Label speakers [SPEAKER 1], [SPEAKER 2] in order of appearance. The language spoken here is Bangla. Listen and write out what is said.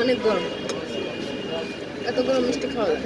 [SPEAKER 1] অনেক গরম। এত গরম মিষ্টি খাওয়া যায়